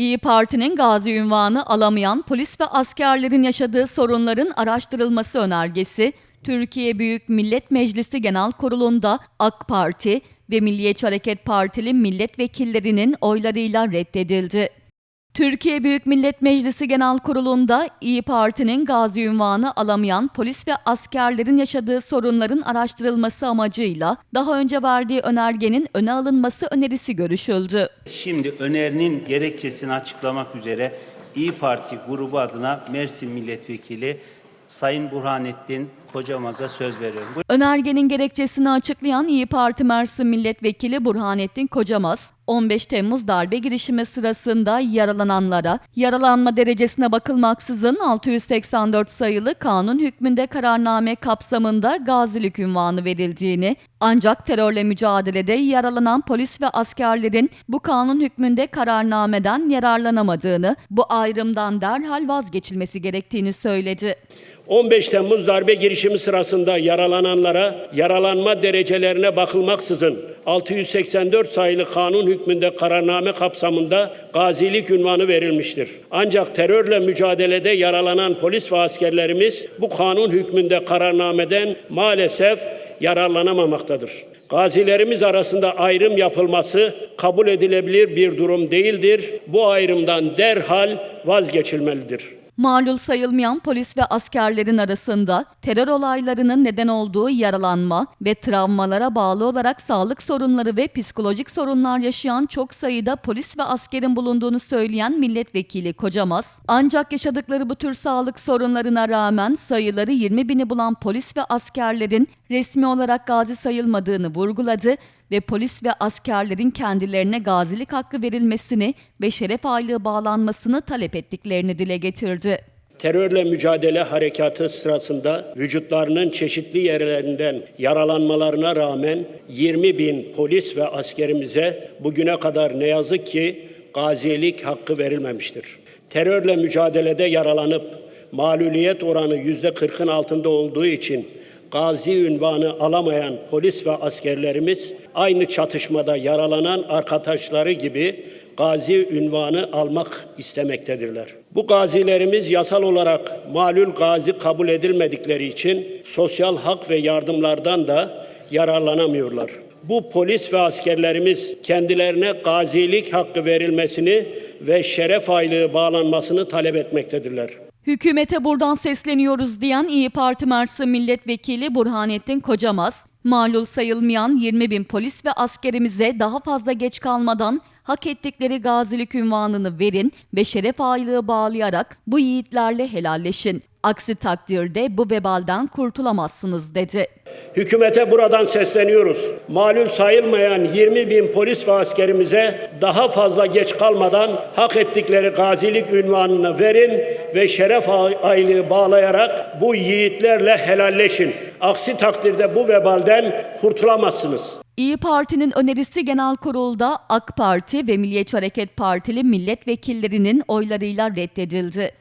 İyi Parti'nin gazi ünvanı alamayan polis ve askerlerin yaşadığı sorunların araştırılması önergesi, Türkiye Büyük Millet Meclisi Genel Kurulu'nda AK Parti ve Milliyetçi Hareket Partili milletvekillerinin oylarıyla reddedildi. Türkiye Büyük Millet Meclisi Genel Kurulu'nda İyi Parti'nin gazi ünvanı alamayan polis ve askerlerin yaşadığı sorunların araştırılması amacıyla daha önce verdiği önergenin öne alınması önerisi görüşüldü. Şimdi önerinin gerekçesini açıklamak üzere İyi Parti grubu adına Mersin Milletvekili Sayın Burhanettin Kocamaz'a söz veriyorum. Önergenin gerekçesini açıklayan İyi Parti Mersin Milletvekili Burhanettin Kocamaz, 15 Temmuz darbe girişimi sırasında yaralananlara, yaralanma derecesine bakılmaksızın 684 sayılı kanun hükmünde kararname kapsamında gazilik ünvanı verildiğini, ancak terörle mücadelede yaralanan polis ve askerlerin bu kanun hükmünde kararnameden yararlanamadığını, bu ayrımdan derhal vazgeçilmesi gerektiğini söyledi. 15 Temmuz darbe girişimi sırasında yaralananlara yaralanma derecelerine bakılmaksızın 684 sayılı kanun hükmünde kararname kapsamında gazilik ünvanı verilmiştir. Ancak terörle mücadelede yaralanan polis ve askerlerimiz bu kanun hükmünde kararnameden maalesef yararlanamamaktadır. Gazilerimiz arasında ayrım yapılması kabul edilebilir bir durum değildir. Bu ayrımdan derhal vazgeçilmelidir. Malul sayılmayan polis ve askerlerin arasında terör olaylarının neden olduğu yaralanma ve travmalara bağlı olarak sağlık sorunları ve psikolojik sorunlar yaşayan çok sayıda polis ve askerin bulunduğunu söyleyen milletvekili Kocamaz, ancak yaşadıkları bu tür sağlık sorunlarına rağmen sayıları 20 bini bulan polis ve askerlerin resmi olarak gazi sayılmadığını vurguladı ve polis ve askerlerin kendilerine gazilik hakkı verilmesini ve şeref aylığı bağlanmasını talep ettiklerini dile getirdi. Terörle mücadele harekatı sırasında vücutlarının çeşitli yerlerinden yaralanmalarına rağmen 20 bin polis ve askerimize bugüne kadar ne yazık ki gazilik hakkı verilmemiştir. Terörle mücadelede yaralanıp mağluliyet oranı yüzde kırkın altında olduğu için gazi ünvanı alamayan polis ve askerlerimiz aynı çatışmada yaralanan arkadaşları gibi gazi ünvanı almak istemektedirler. Bu gazilerimiz yasal olarak malul gazi kabul edilmedikleri için sosyal hak ve yardımlardan da yararlanamıyorlar. Bu polis ve askerlerimiz kendilerine gazilik hakkı verilmesini ve şeref aylığı bağlanmasını talep etmektedirler. Hükümete buradan sesleniyoruz diyen İyi Parti Mersin Milletvekili Burhanettin Kocamaz, malul sayılmayan 20 bin polis ve askerimize daha fazla geç kalmadan hak ettikleri gazilik ünvanını verin ve şeref aylığı bağlayarak bu yiğitlerle helalleşin. Aksi takdirde bu vebalden kurtulamazsınız dedi. Hükümete buradan sesleniyoruz. Malul sayılmayan 20 bin polis ve askerimize daha fazla geç kalmadan hak ettikleri gazilik ünvanını verin ve şeref aylığı bağlayarak bu yiğitlerle helalleşin. Aksi takdirde bu vebalden kurtulamazsınız. İyi Parti'nin önerisi genel kurulda AK Parti ve Milliyetçi Hareket Partili milletvekillerinin oylarıyla reddedildi.